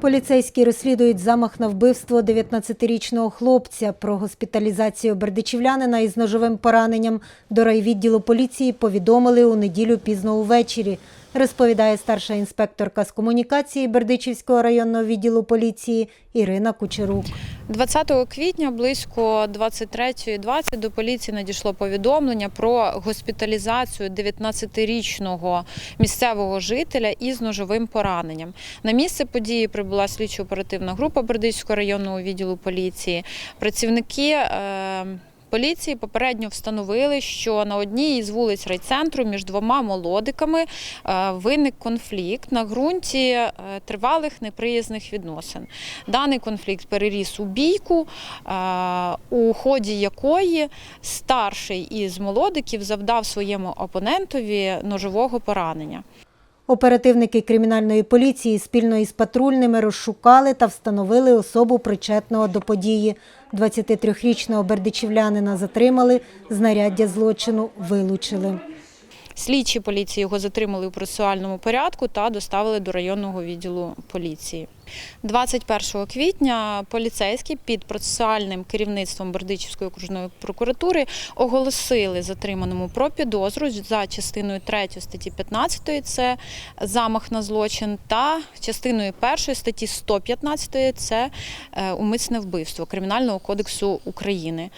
Поліцейські розслідують замах на вбивство 19-річного хлопця. Про госпіталізацію бердичівлянина із ножовим пораненням до райвідділу поліції повідомили у неділю пізно увечері, розповідає старша інспекторка з комунікації Бердичівського районного відділу поліції Ірина Кучерук. 20 квітня близько 23.20 до поліції надійшло повідомлення про госпіталізацію 19-річного місцевого жителя із ножовим пораненням. На місце події прибула слідчо-оперативна група Бердичівського районного відділу поліції. Працівники е, Поліції попередньо встановили, що на одній із вулиць райцентру між двома молодиками е, виник конфлікт на ґрунті е, тривалих неприязних відносин. Даний конфлікт переріс у бійку, е, у ході якої старший із молодиків завдав своєму опонентові ножового поранення. Оперативники кримінальної поліції спільно із патрульними розшукали та встановили особу причетного до події. 23-річного бердичівлянина затримали, знаряддя злочину вилучили. Слідчі поліції його затримали у процесуальному порядку та доставили до районного відділу поліції. 21 квітня поліцейські під процесуальним керівництвом Бердичівської окружної прокуратури оголосили затриманому про підозру за частиною 3 статті 15 – це замах на злочин, та частиною 1 статті 115 – це е, умисне вбивство Кримінального кодексу України.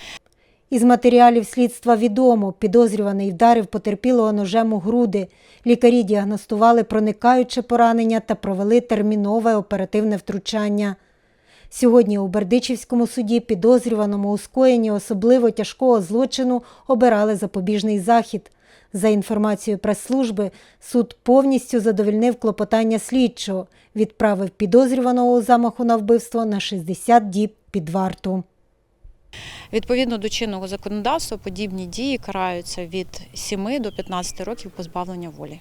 Із матеріалів слідства відомо, підозрюваний вдарив потерпілого ножем у груди. Лікарі діагностували проникаюче поранення та провели термінове оперативне втручання. Сьогодні у Бердичівському суді підозрюваному у скоєнні особливо тяжкого злочину обирали запобіжний захід. За інформацією прес-служби, суд повністю задовільнив клопотання слідчого, відправив підозрюваного у замаху на вбивство на 60 діб під варту. Відповідно до чинного законодавства, подібні дії караються від 7 до 15 років позбавлення волі.